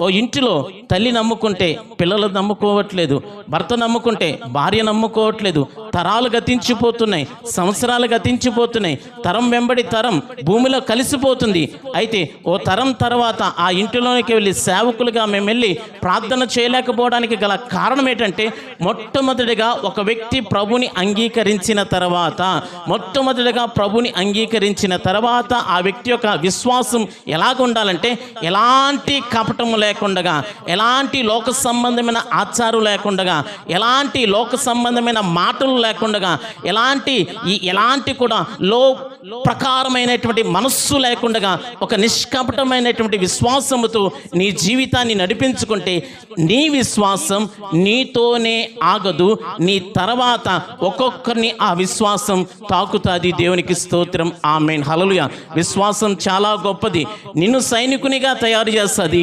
ఓ ఇంటిలో తల్లి నమ్ముకుంటే పిల్లలు నమ్ముకోవట్లేదు భర్త నమ్ముకుంటే భార్య నమ్ముకోవట్లేదు తరాలు గతించిపోతున్నాయి సంవత్సరాలు గతించిపోతున్నాయి తరం వెంబడి తరం భూమిలో కలిసిపోతుంది. అయితే ఓ తరం తర్వాత ఆ ఇంటిలోనికి వెళ్ళి సేవకులుగా మేము వెళ్ళి ప్రార్థన చేయలేకపోవడానికి గల కారణం ఏంటంటే మొట్టమొదటిగా ఒక వ్యక్తి ప్రభుని అంగీకరించిన తర్వాత మొట్టమొదటిగా ప్రభుని అంగీకరించిన తర్వాత ఆ వ్యక్తి యొక్క విశ్వాసం ఎలాగ ఉండాలంటే ఎలాంటి కపటము లేకుండగా ఎలాంటి లోక సంబంధమైన ఆచారం లేకుండగా ఎలాంటి లోక సంబంధమైన మాటలు లేకుండా ఎలాంటి ఈ ఎలాంటి కూడా లో ప్రకారమైనటువంటి మనస్సు లేకుండా ఒక నిష్కపటమైనటువంటి విశ్వాసముతో నీ జీవితాన్ని నడిపించుకుంటే నీ విశ్వాసం నీతోనే ఆగదు. నీ తర్వాత ఒక్కొక్కరిని ఆ విశ్వాసం తాకుతుంది. దేవునికి స్తోత్రం. ఆమెన్. హలలుయ విశ్వాసం చాలా గొప్పది. నిన్ను సైనికునిగా తయారు చేస్తుంది.